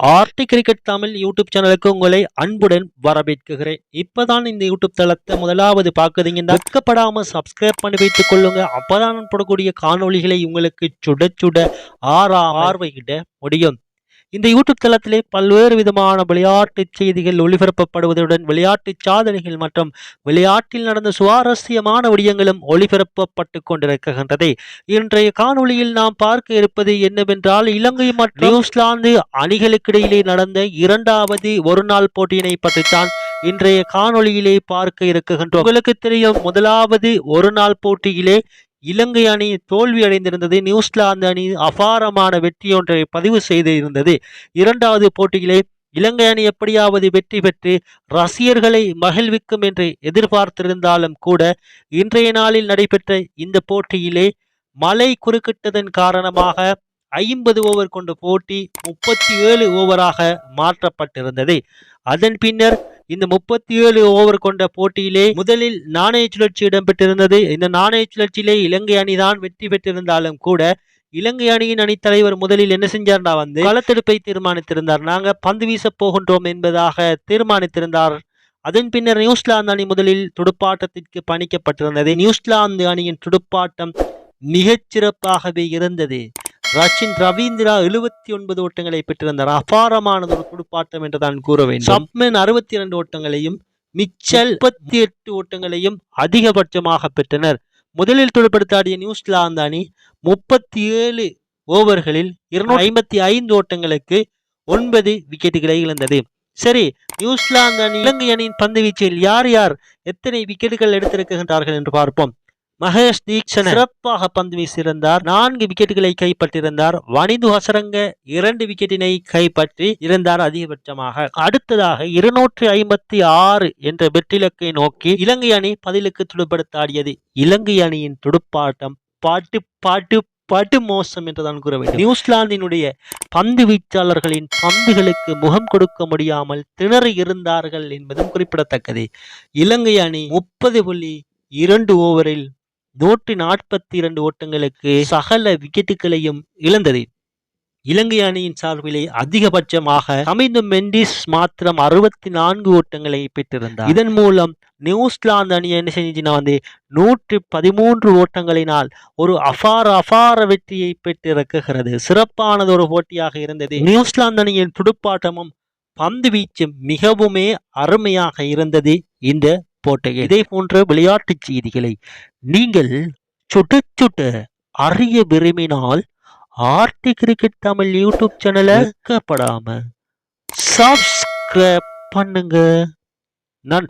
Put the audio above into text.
RT cricket Tamil YouTube சேனலுக்கு உங்களை அன்புடன் வரவேற்கிறேன் இப்பதான் இந்த யூடியூப் தளத்தை முதலாவது பார்க்குறீங்கன்னா வெட்கப்படாம சப்ஸ்கிரைப் பண்ணி வைத்துக் கொள்ளுங்க. அப்பதான் போடக்கூடிய காணொளிகளை உங்களுக்கு சுட சுட ஆறா ஆர்வையிட முடியும். இந்த யூடியூப் தளத்திலே பல்வேறு விதமான விளையாட்டு செய்திகள் ஒளிபரப்பப்படுவதுடன் விளையாட்டு சாதனைகள் மற்றும் விளையாட்டில் நடந்த சுவாரஸ்யமான விடயங்களும் ஒளிபரப்பப்பட்டு கொண்டிருக்கின்றது இன்றைய காணொளியில் நாம் பார்க்க இருப்பது என்னவென்றால் இலங்கை மற்றும் நியூசிலாந்து அணிகளுக்கிடையிலே நடந்த இரண்டாவது ஒருநாள் போட்டியினை பற்றித்தான் இன்றைய காணொளியிலே பார்க்க இருக்கின்றோம். உங்களுக்கு தெரியும் முதலாவது ஒரு நாள் போட்டியிலே இலங்கை அணி தோல்வி அடைந்திருந்தது. நியூசிலாந்து அணி அபாரமான வெற்றியொன்றை பதிவு செய்திருந்தது. இரண்டாவது போட்டியிலே இலங்கை அணி எப்படியாவது வெற்றி பெற்று ரசிகர்களை மகிழ்விக்கும் என்று எதிர்பார்த்திருந்தாலும் கூட இன்றைய நாளில் நடைபெற்ற இந்த போட்டியிலே மழை குறுக்கிட்டதன் காரணமாக ஐம்பது ஓவர் கொண்ட போட்டி முப்பத்தி ஏழு ஓவராக மாற்றப்பட்டிருந்தது. அதன் பின்னர் இந்த முப்பத்தி ஏழு ஓவர் கொண்ட போட்டியிலே முதலில் நாணய சுழற்சி இடம்பெற்றிருந்தது. இந்த நாணய சுழற்சியிலே இலங்கை அணிதான் வெற்றி பெற்றிருந்தாலும் கூட இலங்கை அணியின் அணித்தலைவர் முதலில் என்ன செஞ்சார்னா வந்து களத்தெடுப்பை தீர்மானித்திருந்தார். நாங்க பந்து வீச போகின்றோம் என்பதாக தீர்மானித்திருந்தார். அதன் பின்னர் நியூசிலாந்து அணி முதலில் துடுப்பாட்டத்திற்கு பணிக்கப்பட்டிருந்தது. நியூசிலாந்து அணியின் துடுப்பாட்டம் மிகச்சிறப்பாகவே இருந்தது. ரச்சின் ரவீந்திரா எழுபத்தி ஒன்பது ஓட்டங்களை பெற்றிருந்தார். அபாரமானது ஒரு துடுப்பாட்டம் என்று தான் கூற வேண்டும். சப்மன் அறுபத்தி இரண்டு ஓட்டங்களையும் மிச்சல் முப்பத்தி எட்டு ஓட்டங்களையும் அதிகபட்சமாக பெற்றனர். முதலில் துடுப்படுத்தாடிய நியூசிலாந்து அணி முப்பத்தி ஏழு ஓவர்களில் இருநூற்றி ஐம்பத்தி ஐந்து ஓட்டங்களுக்கு ஒன்பது விக்கெட்டுகளை இழந்தது. சரி நியூசிலாந்து அணி இலங்கை அணியின் பந்து வீச்சில் யார் யார் எத்தனை விக்கெட்டுகள் எடுத்திருக்கின்றார்கள் என்று பார்ப்போம். மகேஷ் தீக்ஷன் சிறப்பாக பந்து வீசியிருந்தார். நான்கு விக்கெட்டுகளை கைப்பற்றியிருந்தார். வனிது ஹசரங்க இரண்டு விக்கெட்டினை கைப்பற்றி இருந்தார் அதிகபட்சமாக. அடுத்ததாக இருநூற்றி ஐம்பத்தி ஆறு என்ற வெற்றிலக்கை நோக்கி இலங்கை அணி பதிலுக்கு துடுப்படுத்தாடியது. இலங்கை அணியின் துடுப்பாட்டம் பாட்டு பாட்டு படு மோசம் என்றுதான் கூற வேண்டும். நியூசிலாந்தினுடைய பந்து வீச்சாளர்களின் பந்துகளுக்கு முகம் கொடுக்க முடியாமல் திணறி இருந்தார்கள் என்பதும் குறிப்பிடத்தக்கது. இலங்கை அணி முப்பது புள்ளி இரண்டு ஓவரில் நூற்றி நாற்பத்தி இரண்டு ஓட்டங்களுக்கு சகல விக்கெட்டுகளையும் இழந்தது இலங்கை அணியின் சார்பிலே அதிகபட்சமாக அமைந்த மெண்டிஸ் மாத்திரம் அறுபத்தி நான்கு ஓட்டங்களை பெற்றிருந்தார். இதன் மூலம் நியூசிலாந்து அணி என்ன செஞ்சுச்சுன்னா வந்து நூற்றி பதிமூன்று ஓட்டங்களினால் ஒரு அபார அபார வெற்றியை பெற்றிருக்குகிறது சிறப்பானது ஒரு போட்டியாக இருந்தது. நியூசிலாந்து அணியின் துடுப்பாட்டமும் பந்து வீச்சும் மிகவுமே அருமையாக இருந்தது இந்த போட்டியில் இதே போன்ற விளையாட்டுச் செய்திகளை நீங்கள் சுட்டு சுட்டு அறிய விரும்பினால் ஆர்டி கிரிக்கெட் தமிழ் யூடியூப் சேனலை வெட்கப்படாம சப்ஸ்கிரைப் பண்ணுங்க.